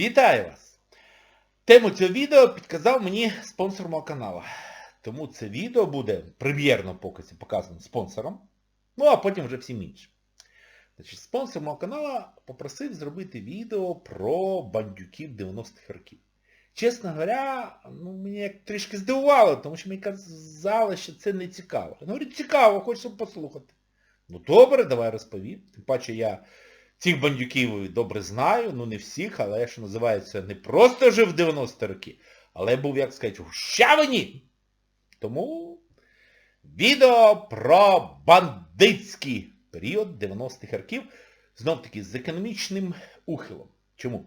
Вітаю вас! Тему цього відео підказав мені спонсор мого каналу. Тому це відео буде в прем'єрному показі показано спонсором, ну а потім вже всім іншим. Значить, спонсор мого каналу попросив зробити відео про бандюків 90-х років. Чесно говоря, ну, мене трішки здивувало, тому що мені казали, що це не цікаво. Я цікаво, хочеться послухати. Ну добре, давай розповім. Тим паче я цих бандюків добре знаю, ну не всіх, але що називається не просто жив в 90 роки, але був, як сказати, у Щавині. Тому відео про бандитський період 90-х років, знов таки з економічним ухилом. Чому?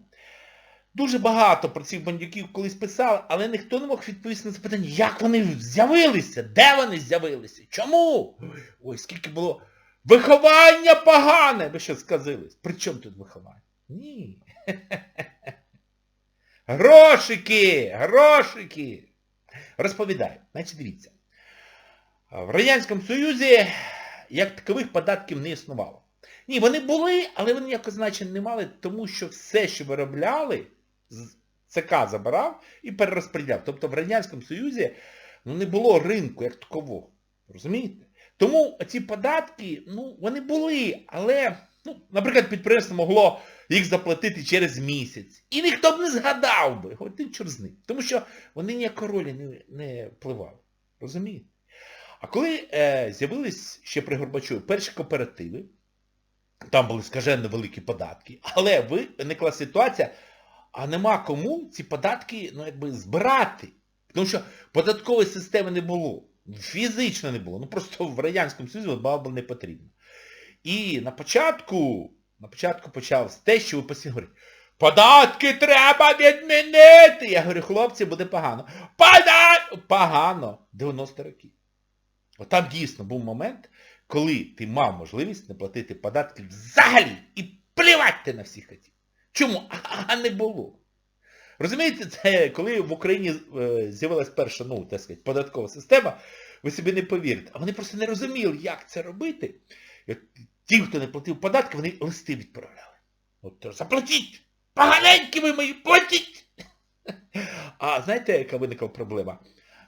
Дуже багато про цих бандюків колись писали, але ніхто не мог відповісти на запитання, як вони з'явилися, де вони з'явилися, чому? Ой, скільки було виховання погане, ви що сказали. При чому тут виховання? Ні. Грошики, грошики. Розповідаю. Значить, дивіться. В Радянському Союзі як такових податків не існувало. Ні, вони були, але вони ніякого значення не мали, тому що все, що виробляли, ЦК забирав і перерозподіляв. Тобто в Радянському Союзі ну, не було ринку як такового. Розумієте? Тому ці податки, ну, вони були, але, ну, наприклад, підприємство могло їх заплатити через місяць. І ніхто б не згадав би. Ти чор. Тому що вони ніякої ролі не, не впливали. Розумієте? А коли е, з'явились ще при Горбачові перші кооперативи, там були скажено великі податки, але виникла ситуація, а нема кому ці податки ну, якби, збирати. Тому що податкової системи не було. Фізично не було. Ну просто в Радянському Союзі вона була не потрібна. І на початку, на початку почалось те, що ви постійно говорите, податки треба відмінити. Я говорю, хлопці, буде погано. Подат... Погано. 90 років. От там дійсно був момент, коли ти мав можливість не платити податки взагалі і плівати ти на всіх хотів. Чому? А не було. Розумієте, це коли в Україні е, з'явилась перша, ну, так сказати, податкова система, ви собі не повірите. А вони просто не розуміли, як це робити. І ті, хто не платив податки, вони листи відправляли. От заплатіть! Поганенькі ви мої, платіть! А знаєте, яка виникла проблема?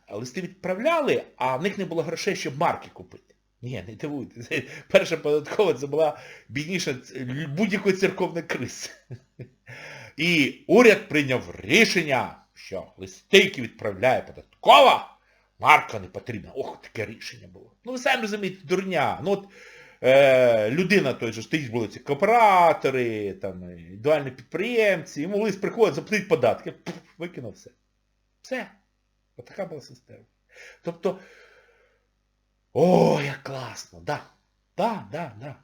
Листи відправляли, а в них не було грошей, щоб марки купити. Ні, не дивуйтесь. Перша податкова це була бідніша будь-якої церковної криси. І уряд прийняв рішення, що листи, які відправляє податкова, марка не потрібна. Ох, таке рішення було. Ну ви самі розумієте, дурня. Ну от е, людина той же стоїть були ці кооператори, там, індивідуальні підприємці, йому лист приходить, заплатить податки, пф, викинув все. Все. От така була система. Тобто, о, як класно, да. Да, да, да.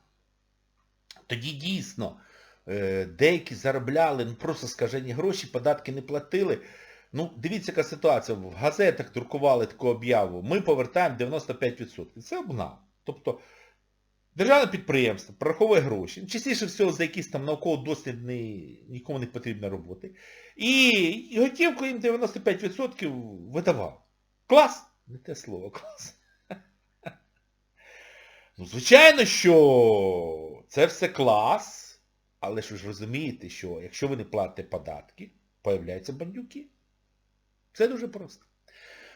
Тоді дійсно е, деякі заробляли, ну просто скажені гроші, податки не платили. Ну, дивіться, яка ситуація. В газетах друкували таку об'яву. Ми повертаємо 95%. Це обна. Тобто, державне підприємство прораховує гроші. Частіше всього за якісь там науково-дослідні, нікому не потрібні роботи. І готівку їм 95% видавав. Клас? Не те слово, клас. Ну, звичайно, що це все клас, але ж ви ж розумієте, що якщо ви не платите податки, появляються бандюки. Це дуже просто.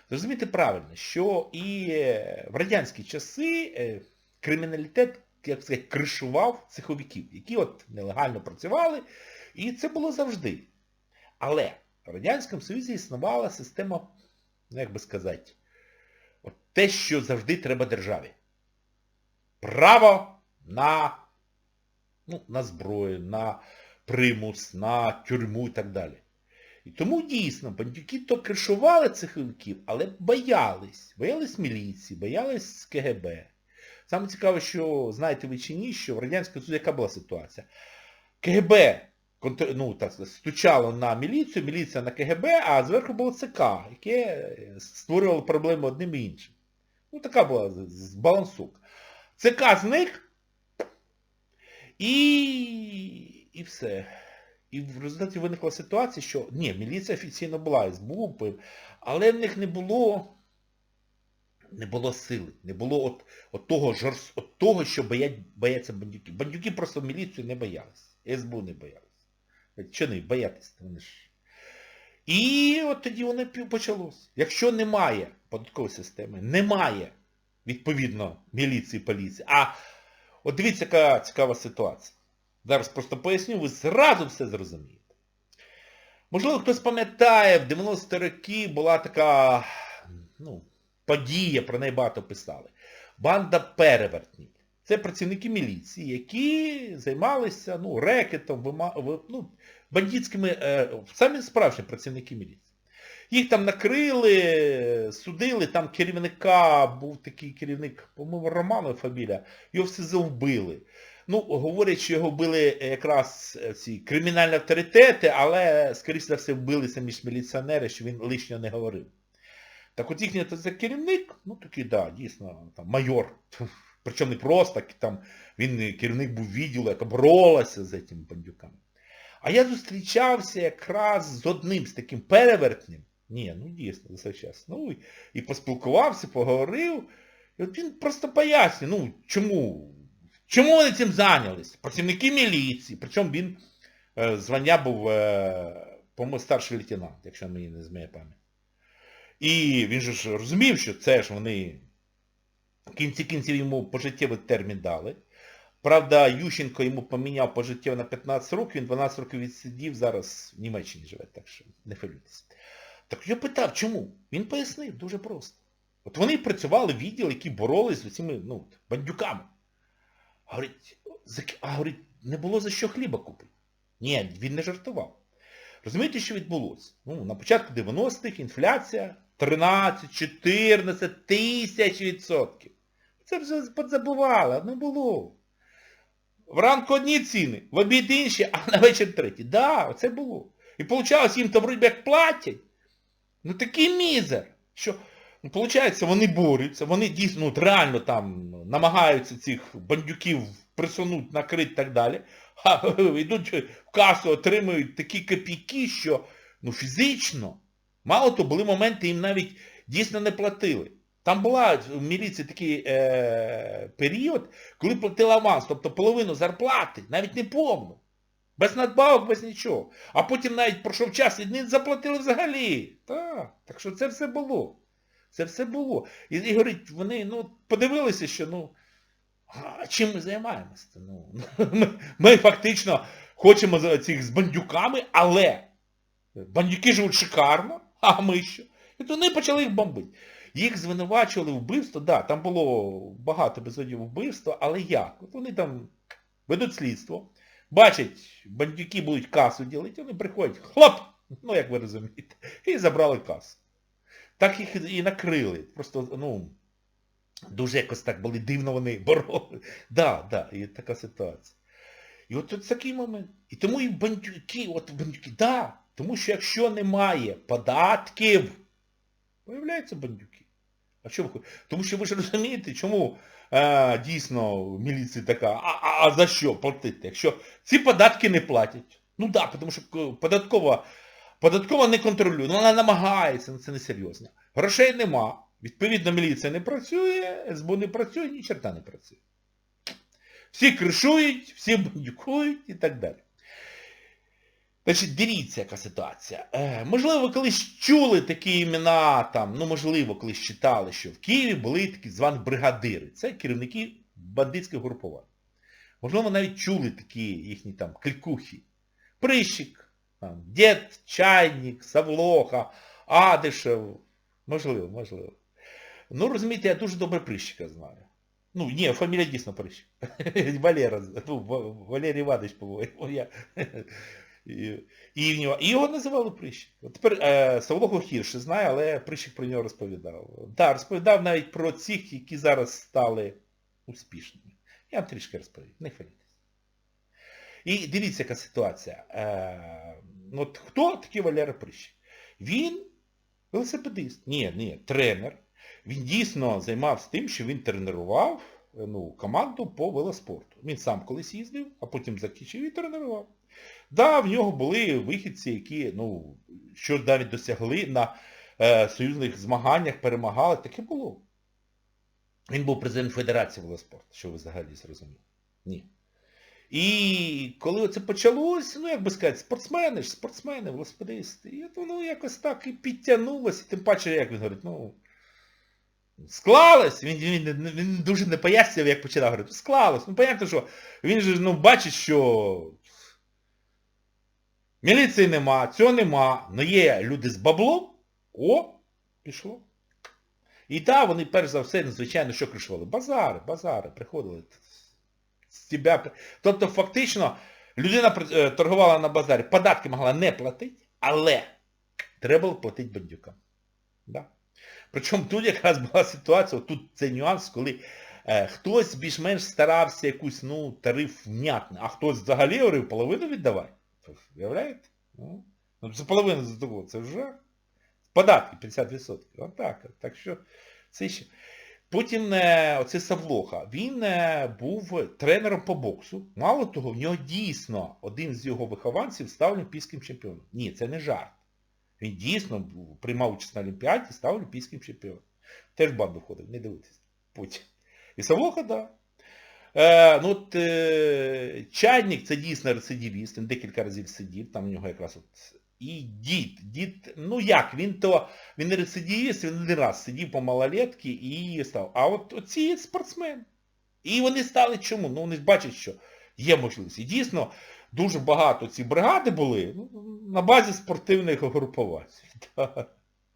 Зрозумійте правильно, що і в радянські часи криміналітет, як сказати, кришував цеховиків, які от нелегально працювали, і це було завжди. Але в Радянському Союзі існувала система, ну як би сказати, от те, що завжди треба державі. Право на ну, на зброю, на примус, на тюрму і так далі. І тому дійсно бандюки то кришували цеховиків, але боялись. Боялись міліції, боялись КГБ. Саме цікаве, що знаєте ви чи ні, що в Радянському Союзі яка була ситуація? КГБ ну, так, стучало на міліцію, міліція на КГБ, а зверху було ЦК, яке створювало проблеми одним і іншим. Ну, така була збалансовка. ЦК зник і... і все. І в результаті виникла ситуація, що ні, міліція офіційно була, СБУ, але в них не було не було сили, не було от, от того, жорст... от того, що боять, бояться бандюки. Бандюки просто міліцію не боялись, СБУ не боялись. Чого не боятися? Вони ж. І от тоді воно почалось. Якщо немає податкової системи, немає, відповідно, міліції, поліції. А от дивіться, яка цікава ситуація. Зараз просто поясню, ви зразу все зрозумієте. Можливо, хтось пам'ятає, в 90-ті роки була така ну, подія, про неї багато писали. Банда перевертнів. Це працівники міліції, які займалися ну, рекетом, вима... ну, бандитськими, е, самі справжні працівники міліції. Їх там накрили, судили, там керівника, був такий керівник, по-моєму, Романов фамілія, його все завбили. Ну, говорять, що його вбили якраз е, ці кримінальні авторитети, але, скоріше за все, вбили самі ж міліціонери, що він лишнього не говорив. Так от їхній це керівник, ну такий, да, дійсно, там, майор. Причому не просто, там, він керівник був відділу, яка боролася з цими бандюками. А я зустрічався якраз з одним, з таким перевертнем. Ні, ну дійсно, за час. Ну, і, і поспілкувався, поговорив. І от він просто пояснює, ну, чому, чому вони цим зайнялись? Працівники міліції, причому він, е, звання був, е, по-моєму, старший лейтенант, якщо мені не зміє пам'ять. І він же ж розумів, що це ж вони в кінці кінців йому пожиттєвий термін дали. Правда, Ющенко йому поміняв пожиттєво на 15 років, він 12 років відсидів, зараз в Німеччині живе, так що не хвилюйтеся. Так я питав, чому? Він пояснив, дуже просто. От вони працювали в відділ, які боролись з цими ну, бандюками. Говорить, а говорить, не було за що хліба купити. Ні, він не жартував. Розумієте, що відбулося? Ну, на початку 90-х інфляція 13-14 тисяч відсотків. Це вже подзабували, не було. Вранку одні ціни, в обід інші, а на вечір треті. Да, це було. І виходить, їм то вроді як платять. Ну такий мізер, що, ну, виходить, вони борються, вони дійсно ну, реально там намагаються цих бандюків присунути, накрити і так далі. А йдуть в касу, отримують такі копійки, що ну, фізично, мало то були моменти, їм навіть дійсно не платили. Там була в міліції такий е, період, коли платили аванс, тобто половину зарплати, навіть не повну. Без надбавок, без нічого. А потім навіть пройшов час і не заплатили взагалі. Так, так що це все було. Це все було. І, і говорить, вони ну, подивилися, що ну, а чим ми займаємося? Ну, ми, ми фактично хочемо цих з бандюками, але бандюки живуть шикарно, а ми що? І то вони почали їх бомбити. Їх звинувачували вбивство, да, там було багато епізодів вбивства, але як? От вони там ведуть слідство, бачать, бандюки будуть касу ділити, вони приходять, хлоп, ну як ви розумієте, і забрали касу. Так їх і накрили. Просто, ну, дуже якось так були дивно вони бороли. Да, да, і така ситуація. І от тут такий момент. І тому і бандюки, от бандюки, да, тому що якщо немає податків, появляються бандюки. А хочете? Тому що ви ж розумієте, чому е, дійсно міліція така, а, а, а за що платити? Якщо ці податки не платять. Ну так, да, тому що податкова, податкова не контролює, ну вона намагається, ну це не серйозно. Грошей нема. Відповідно, міліція не працює, СБУ не працює, ні черта не працює. Всі кришують, всі бандюкують і так далі. Значить, дивіться, яка ситуація. Е, можливо, ви колись чули такі імена, там, ну, можливо, колись читали, що в Києві були такі звані бригадири. Це керівники бандитських групувань. Можливо, навіть чули такі їхні там клікухи. Прищик, там, Дід, Чайник, Савлоха, Адишев. Можливо, можливо. Ну, розумієте, я дуже добре Прищика знаю. Ну, ні, фамілія дійсно Прищик. Валера, ну, Валерій Іванович, по-моєму. І, і, в нього, і його називали Прищик. Тепер е, Савлоху гірше знає, але Прищик про нього розповідав. Так, розповідав навіть про цих, які зараз стали успішними. Я вам трішки розповім, не хвилюйтесь. І дивіться, яка ситуація. Е, ну, от хто такий Валера Прищик? Він велосипедист. Ні, ні, тренер. Він дійсно займався тим, що він тренував е, ну, команду по велоспорту. Він сам колись їздив, а потім закінчив і тренував. Да, в нього були вихідці, які, ну, що навіть досягли на е, союзних змаганнях, перемагали, таке було. Він був президент Федерації велоспорту, що ви взагалі зрозуміли. Ні. І коли це почалось, ну як би сказати, спортсмени ж, спортсмени, велосипедисти, і от воно якось так і підтягнулося, тим паче, як він говорить, ну, склалось, він, він, він дуже не пояснював, як починав говорити, склалось. Ну, понятно, що він же ну, бачить, що міліції нема, цього нема, але є люди з баблом, о, пішло. І так, вони перш за все, звичайно, що кришували? Базари, базари, приходили. З тебе. Тобто, фактично, людина е, торгувала на базарі, податки могла не платити, але треба було платити бандюкам. Да. Причому тут якраз була ситуація, тут цей нюанс, коли е, хтось більш-менш старався якусь, ну, тариф внятний, а хтось взагалі говорив, половину віддавай. Уявляєте? Ну, ну, це половина за того, це вже податки 50%. Отак. Так що це ще. Потім е, оце Савлоха, він е, був тренером по боксу. Мало того, в нього дійсно один з його вихованців став олімпійським чемпіоном. Ні, це не жарт. Він дійсно приймав участь на Олімпіаді, став олімпійським чемпіоном. Теж банду ходив, не дивитись. Потім. І Савлоха, так. Да. Е, ну, от, е, Чадник це дійсно рецидивіст, він декілька разів сидів, там в нього якраз от і дід. Дід, ну як, він то, він не рецидивіст, він один раз сидів по малолетки і став. А от оці спортсмени. І вони стали чому? Ну вони бачать, що є можливість. І дійсно, дуже багато ці бригади були ну, на базі спортивних угрупувань.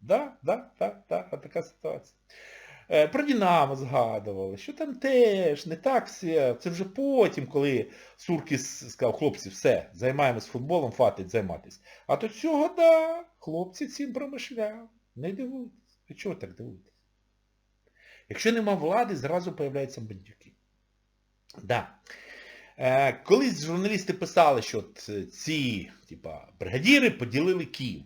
Да, да, да, да, да, така ситуація. Е, Про Динамо згадували, що там теж не так все. Це вже потім, коли Суркіс сказав, хлопці, все, займаємось футболом, фатить займатися. А до цього, да, хлопці цим промишляли. Не дивуйтесь. Ви чого так дивуєтесь? Якщо нема влади, зразу появляються бандюки. Да. Е, колись журналісти писали, що ці типа, бригадіри поділили Київ.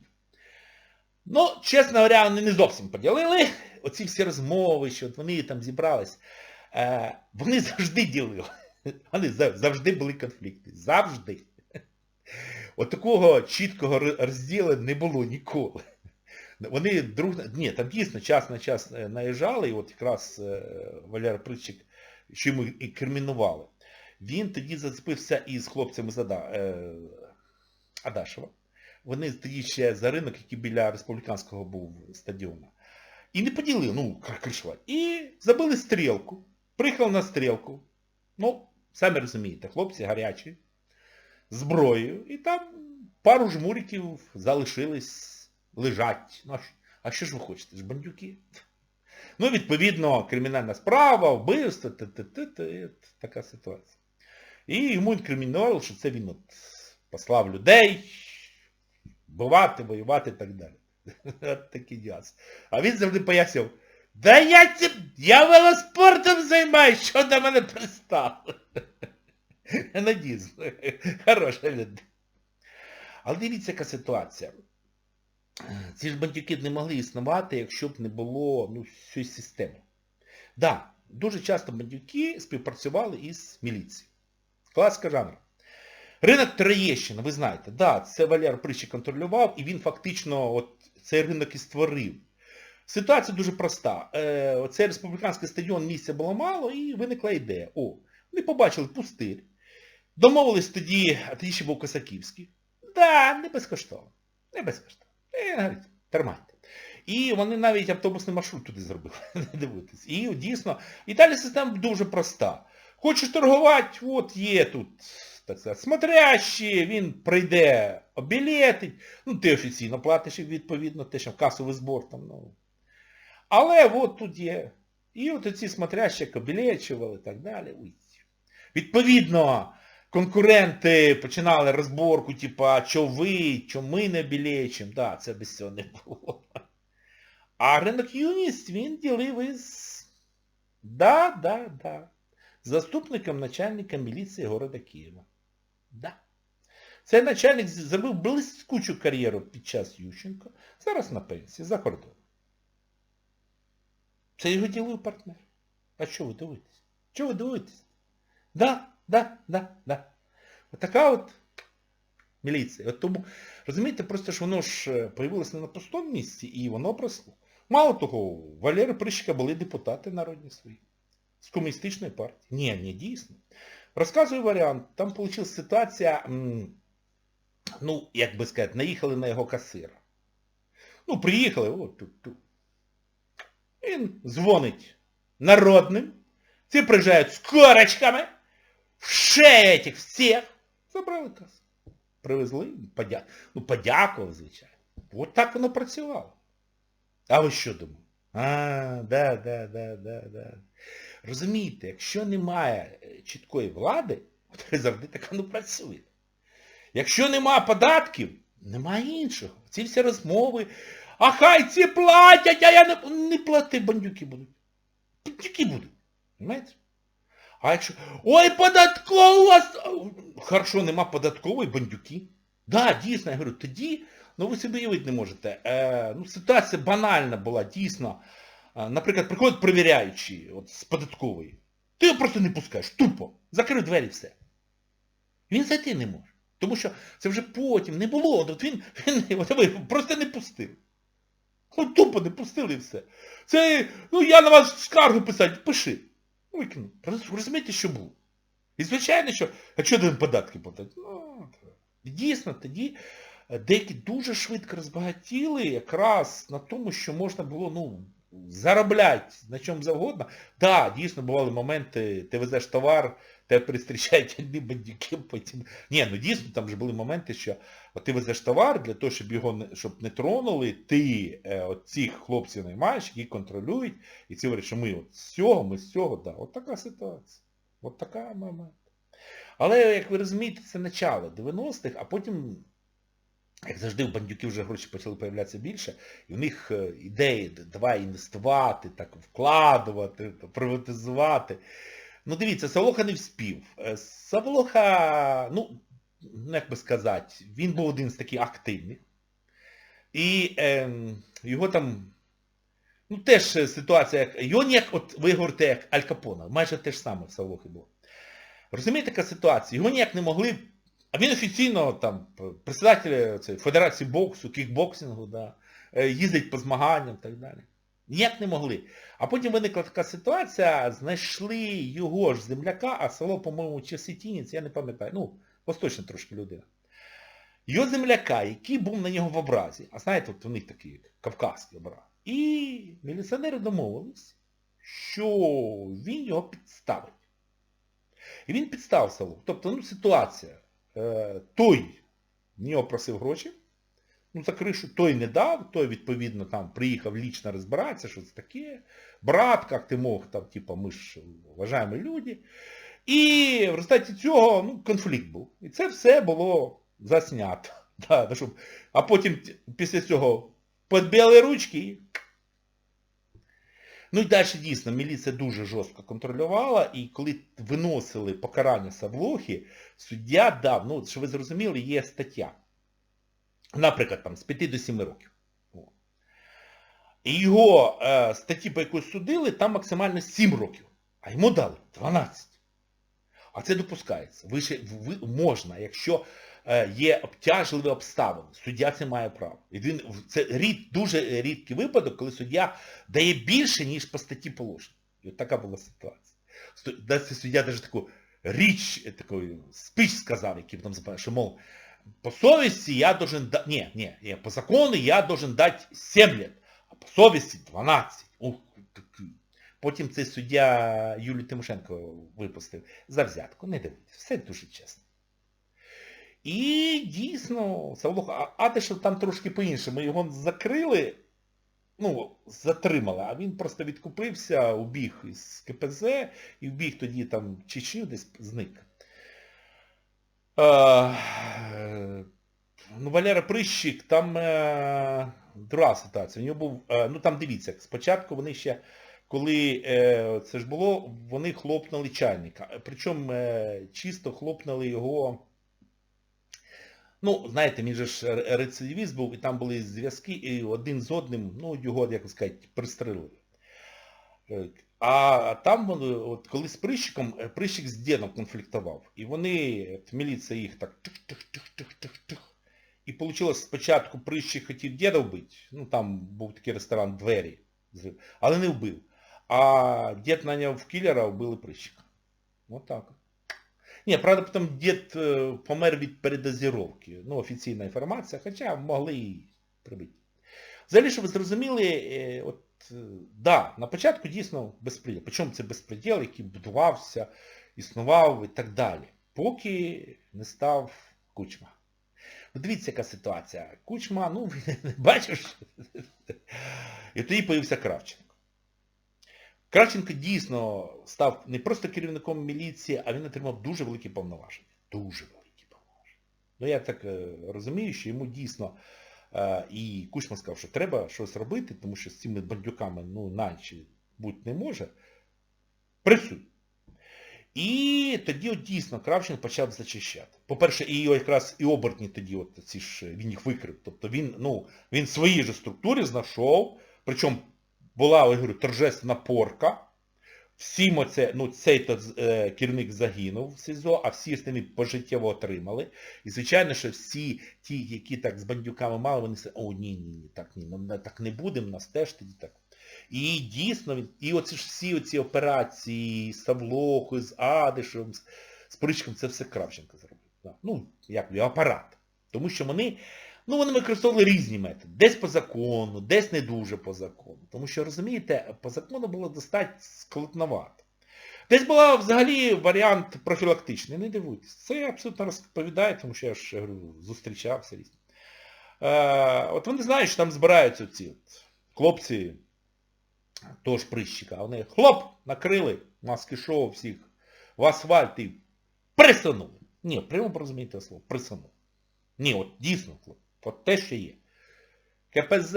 Ну, чесно говоря, вони не зовсім поділили. Оці всі розмови, що от вони там зібрались, е, вони завжди ділили. Вони завжди були конфлікти. Завжди. От такого чіткого розділу не було ніколи. Вони друг... Ні, там дійсно час на час наїжджали, і от якраз Валер Притчик, що йому і кримінували. Він тоді зацепився із хлопцями з Ада... Адашева. Вони тоді ще за ринок, який біля республіканського був стадіону. І не поділили, ну, кришва. І забили стрілку. Приїхав на стрілку. Ну, самі розумієте, хлопці гарячі, зброєю. І там пару жмуриків залишились лежать. Ну, а що ж ви хочете? Ж бандюки? Ну, відповідно, кримінальна справа, вбивство, т -т -т -т, така ситуація. І йому інкримінували, що це він от послав людей, бувати, воювати і так далі. Такий діас. А він завжди пояснював, да я цим, я велоспортом займаюсь, що до мене пристало. Надійсно. Хороша людина. Але дивіться, яка ситуація. Ці ж бандюки не могли існувати, якщо б не було ну, цієї системи. Да, дуже часто бандюки співпрацювали із міліцією. Класика жанру. Ринок Троєщина, ви знаєте, да, це Валер Прищик контролював, і він фактично от, цей ринок і створив. Ситуація дуже проста. Е, Оцей республіканський стадіон місця було мало, і виникла ідея. О, вони побачили пустир. Домовились тоді, а тоді ще був Косаківський. Да, не безкоштовно. Не безкоштовно. Е, тримайте. І вони навіть автобусний маршрут туди зробили. Не дивитесь. І дійсно, і далі система дуже проста. Хочеш торгувати, от є тут так сказати, смотрящий, він прийде, обілетить, ну ти офіційно платиш відповідно, те, що касовий збор там, ну. Але от тут є. І от ці смотрящі обілечували і так далі. Відповідно, конкуренти починали розборку, типа, що ви, що ми не білечимо. Да, це без цього не було. А ринок юність він ділив із... Да, да, да. Заступником начальника міліції города Києва. Да. Цей начальник зробив блискучу кар'єру під час Ющенко, зараз на пенсії, за кордоном. Це його ділив партнер. А що ви дивитесь? Чого ви дивитесь? Да, да, да, да. От така от міліція. От тому, розумієте, просто що воно ж появилося не на пустому місці, і воно просто... Мало того, у Валери Прищика були депутати народні свої. З комуністичної партії. Ні, не дійсно. Розказую варіант. Там вийшла ситуація, ну, як би сказати, наїхали на його касира. Ну, приїхали, от тут, тут. Він дзвонить народним. Ці приїжджають з корочками. Шею этих всіх. Забрали касу. Привезли, подя... ну, подякували, звичайно. От так воно працювало. А ви що думаєте? А, да, да, да, да, да. Розумієте, якщо немає е, чіткої влади, то завжди так воно працює. Якщо немає податків, немає іншого. Ці всі розмови, а хай ці платять, а я не, не плати, бандюки будуть. Бандюки будуть. Понимаєте? А якщо, ой, податково. Хорошо, нема податкової, бандюки. Да, дійсно, я говорю, тоді, ну ви собі уявити не можете. Е, ну, ситуація банальна була, дійсно. Наприклад, приходять перевіряючі от, з податкової. Ти його просто не пускаєш, тупо. Закрив двері все. Він зайти не може. Тому що це вже потім не було. От він, він от просто не пустив. Ну тупо не пустили і все. Це, ну я на вас скаргу писати, пиши. Викину. Розумієте, що було. І звичайно, що, а чого ти податки платити? Ну, дійсно, тоді е, деякі дуже швидко розбагатіли якраз на тому, що можна було, ну, заробляти на чому завгодно. Так, да, дійсно, бували моменти, ти везеш товар, тебе пристрічають одні бандюки, потім... Ні, ну дійсно, там вже були моменти, що от ти везеш товар для того, щоб його не, щоб не тронули, ти е, от цих хлопців наймаєш, які контролюють, і ці говорять, що ми от з цього, ми з цього, да. От така ситуація. От така момент. Але, як ви розумієте, це начало 90-х, а потім, як завжди, в бандюків вже гроші почали появлятися більше, і в них е, ідеї, давай інвестувати, так, вкладувати, приватизувати. Ну дивіться, Савлоха не вспів. Е, Савлоха, ну, як би сказати, він був один з таких активних. І е, його там, ну теж ситуація, як, його ніяк, от ви говорите, як Аль Капона, майже те ж саме в Савлохи було. Розумієте, така ситуація? Його ніяк не могли, а він офіційно там председатель цієї Федерації боксу, кікбоксингу, да, їздить по змаганням і так далі. Ніяк не могли. А потім виникла така ситуація, знайшли його ж земляка, а село, по-моєму, чи Сетінець, я не пам'ятаю, ну, восточна трошки людина. Його земляка, який був на нього в образі, а знаєте, от у них такий кавказький образ. І міліціонери домовились, що він його підставить. І він підстав село. Тобто, ну, ситуація. Е, той в нього гроші, ну, за кришу, той не дав, той, відповідно, там приїхав лічно розбиратися, що це таке. Брат, як ти мог, там, типа, ми ж вважаємо люди. І в результаті цього ну, конфлікт був. І це все було заснято. Да, щоб... А потім після цього підбили ручки і... Ну і далі дійсно міліція дуже жорстко контролювала, і коли виносили покарання Савлохи, суддя дав, ну, що ви зрозуміли, є стаття. Наприклад, там, з 5 до 7 років. І його е, статті, по якої судили, там максимально 7 років. А йому дали 12. А це допускається. Ви ще, ви, можна, якщо є обтяжливі обставини, суддя це має право. І він, це рід, дуже рідкий випадок, коли суддя дає більше, ніж по статті положення. І от така була ситуація. Це суддя навіть таку річ, таку спіч сказав, який потім запам'ятав, що, мов, по совісті я должен дати, ні, ні, ні, по закону я должен дати 7 лет, а по совісті 12. Ух, Потім цей суддя Юлію Тимошенко випустив за взятку. Не дивіться, все дуже чесно. І дійсно, Савлуха, а що там трошки по-іншому, його закрили, ну, затримали, а він просто відкупився, убіг із КПЗ і вбіг тоді там Чечню, десь зник. Е, ну, Валера Прищик, там е, друга ситуація. У нього був, е, ну там дивіться, спочатку вони ще коли е, це ж було, вони хлопнули чайника. Причому е, чисто хлопнули його. Ну, знаєте, він же ж рецидивіст був, і там були зв'язки, і один з одним, ну, його, як сказати, пристрелили. А там, от, коли з прищиком, прищик з дідом конфліктував. І вони, от, міліція їх так тих-тих-тих-тих-тих-тих. І вийшло, спочатку прищик хотів діда вбити, ну там був такий ресторан двері, але не вбив. А дід наняв кілера, вбили прищика. От так. Ні, правда, потім дід е, помер від передозіровки. Ну, офіційна інформація, хоча могли і прибити. Взагалі, щоб ви зрозуміли, е, от, е, да, на початку дійсно безпреділ. Причому це безпреділ, який будувався, існував і так далі. Поки не став кучма. Дивіться, яка ситуація. Кучма, ну, бачиш. І тоді появився Кравченко. Кравченко дійсно став не просто керівником міліції, а він отримав дуже великі повноваження. Дуже великі повноваження. Ну я так е, розумію, що йому дійсно е, і Кучма сказав, що треба щось робити, тому що з цими бандюками ну, наче бути не може. Присуд. І тоді от дійсно Кравченко почав зачищати. По-перше, і якраз і оборотні тоді, от ці ж, він їх викрив. Тобто він, ну, він в своїй же структурі знайшов, причому була, я говорю, торжественна порка. Всім оце, ну, цей е, керівник загинув в СІЗО, а всі остальні пожиттєво отримали. І звичайно, що всі ті, які так з бандюками мали, вони сказали, о, ні, ні, ні, так ні, ми так не будемо, нас теж тоді так. І дійсно, і оці ж всі оці операції з Савлохою, з Адишем, з, з Причком, це все Кравченко зробив. Ну, як апарат. Тому що вони, ну, вони використовували різні методи. Десь по закону, десь не дуже по закону. Тому що, розумієте, по закону було достатньо складновато. Десь була взагалі варіант профілактичний, не дивуйтесь. Це я абсолютно розповідаю, тому що я ж говорю, зустрічався різні. Е, от вони знають, що там збираються ці хлопці того ж прищика. Вони хлоп, накрили маски шоу всіх в асфальт і присунули. Ні, прямо порозумієте слово, присунули. Ні, от дійсно, хлоп, от те, що є. КПЗ,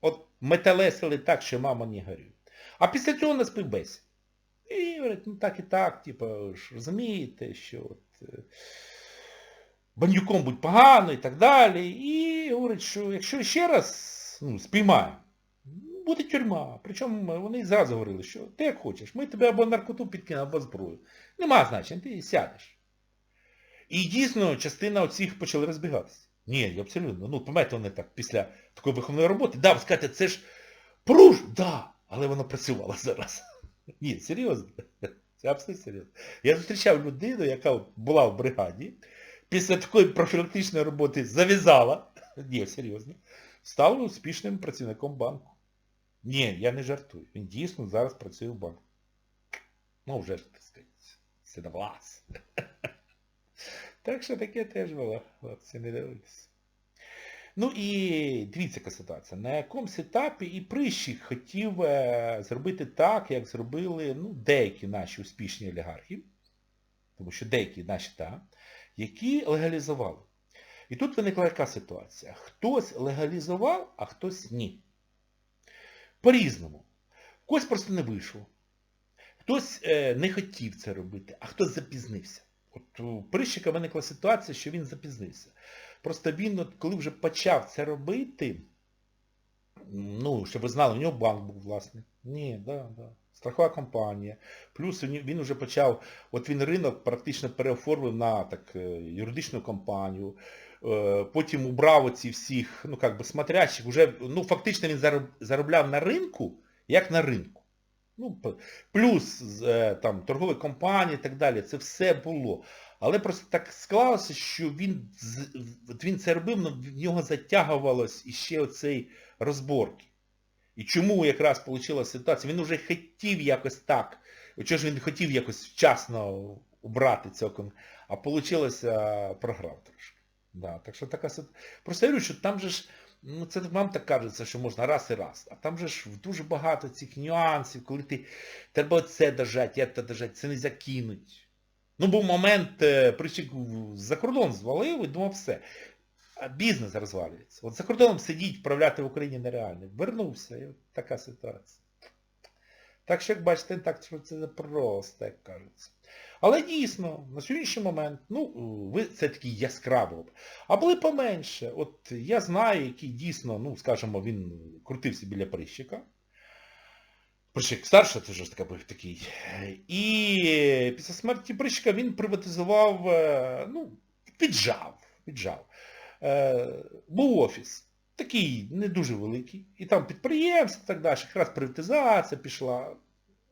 от металесили так, що мама не горює. А після цього на співбесід. І говорять, ну так і так, типу, ж розумієте, що от, е, бандюком будь погано і так далі. І говорить, що якщо ще раз ну, спіймаємо, буде тюрма. Причому вони зразу говорили, що ти як хочеш, ми тебе або наркоту підкинемо, або зброю. Нема значення, ти сядеш. І дійсно частина оцих почали розбігатися. Ні, абсолютно. Ну, пам'ятаєте, вони так після такої виховної роботи. Да, ви скажете, це ж пруж, да, але воно працювало зараз. Ні, серйозно. Це абсолютно серйозно. Я зустрічав людину, яка була в бригаді, після такої профілактичної роботи зав'язала, ні, серйозно, стала успішним працівником банку. Ні, я не жартую. Він дійсно зараз працює в банку. Ну, вже, так сказати, седовлас. Так що таке теж було. Хлопці, не дивитися. Ну і дивіться, яка ситуація. На якомусь етапі і Прищик хотів е, зробити так, як зробили ну, деякі наші успішні олігархи, тому що деякі наші так, які легалізували. І тут виникла яка ситуація? Хтось легалізував, а хтось ні. По-різному. Хтось просто не вийшов. Хтось е, не хотів це робити, а хтось запізнився. От у Прищика виникла ситуація, що він запізнився. Просто він, от, коли вже почав це робити, ну, щоб ви знали, у нього банк був власний. Ні, да, да. Страхова компанія. Плюс він вже почав, от він ринок практично переоформив на так, е, юридичну компанію. Е, Потім убрав оці всіх, ну як би, смотрящих, вже, ну фактично він заробляв на ринку, як на ринку. Ну, плюс е, там, торгові компанії і так далі, це все було. Але просто так склалося, що він, він це робив, але в нього затягувалось іще оцей розборки. І чому якраз вийшла ситуація? Він вже хотів якось так. Чого ж він хотів якось вчасно убрати цього, а вийшло, програв трошки. Да, так що така ситуація. Просто я говорю, що там же ж, ну це вам так кажеться, що можна раз і раз. А там же ж дуже багато цих нюансів, коли ти треба це дожати, це дожати, це не закинуть. Ну, був момент, е, причик за кордон звалив і думав все. А бізнес розвалюється. От за кордоном сидіть, вправляти в Україні нереально. Вернувся, і от така ситуація. Так що, як бачите, так що це просто, як кажеться. Але дійсно, на сьогоднішній момент, ну, ви це такі яскраво. А були поменше. От я знаю, який дійсно, ну, скажімо, він крутився біля Прищика. Прищик старший, це ж був такий. І після смерті Прищика він приватизував, е, ну, віджав, віджав. Е, Був офіс. Такий не дуже великий. І там підприємство і так далі. Якраз приватизація пішла.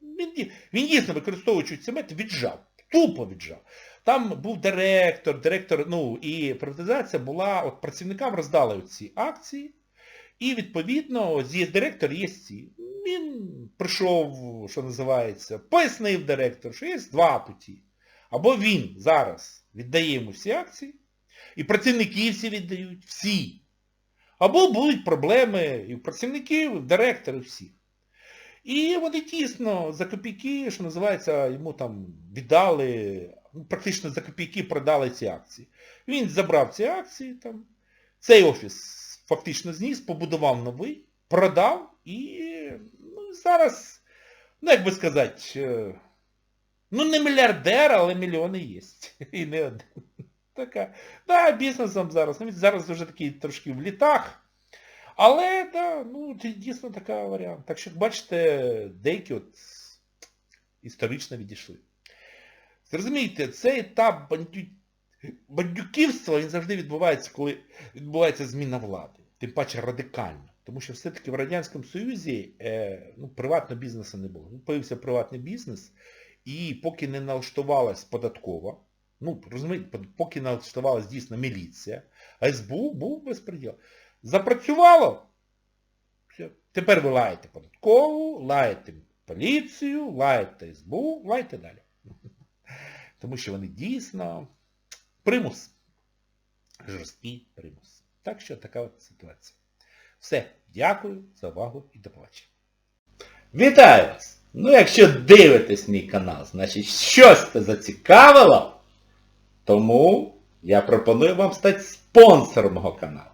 Він, він дійсно використовуючи ці мети, віджав. Тупо віджав. Там був директор, директор, ну і приватизація була, от працівникам роздали ці акції, і відповідно з'їзд директор є ці. Він прийшов, що називається, пояснив директор, що є два путі. Або він зараз віддає йому всі акції, і працівники всі віддають, всі. Або будуть проблеми і в працівників, і в директорів, всіх. І вони тісно за копійки, що називається, йому там віддали, ну, практично за копійки продали ці акції. Він забрав ці акції, там, цей офіс фактично зніс, побудував новий, продав і ну, зараз, ну як би сказати, е, ну не мільярдер, але мільйони є. І не один. Така. Да, бізнесом зараз. Зараз вже такий трошки в літах. Але, да, ну, це дійсно така варіант. Так що, як бачите, деякі от історично відійшли. Зрозумієте, цей етап бандю... бандюківства, він завжди відбувається, коли відбувається зміна влади. Тим паче радикально. Тому що все-таки в Радянському Союзі е, ну, приватного бізнесу не було. Ну, Появився приватний бізнес, і поки не налаштувалась податкова, ну, розумієте, поки налаштувалась дійсно міліція, а СБУ був безпреділ. Запрацювало. Все. Тепер ви лаєте податкову, лаєте поліцію, лаєте СБУ, лаєте далі. Тому що вони дійсно примус. Жорсткий примус. Так що така от ситуація. Все, дякую за увагу і до побачення. Вітаю вас! Ну якщо дивитесь мій канал, значить щось це зацікавило, тому я пропоную вам стати спонсором мого каналу.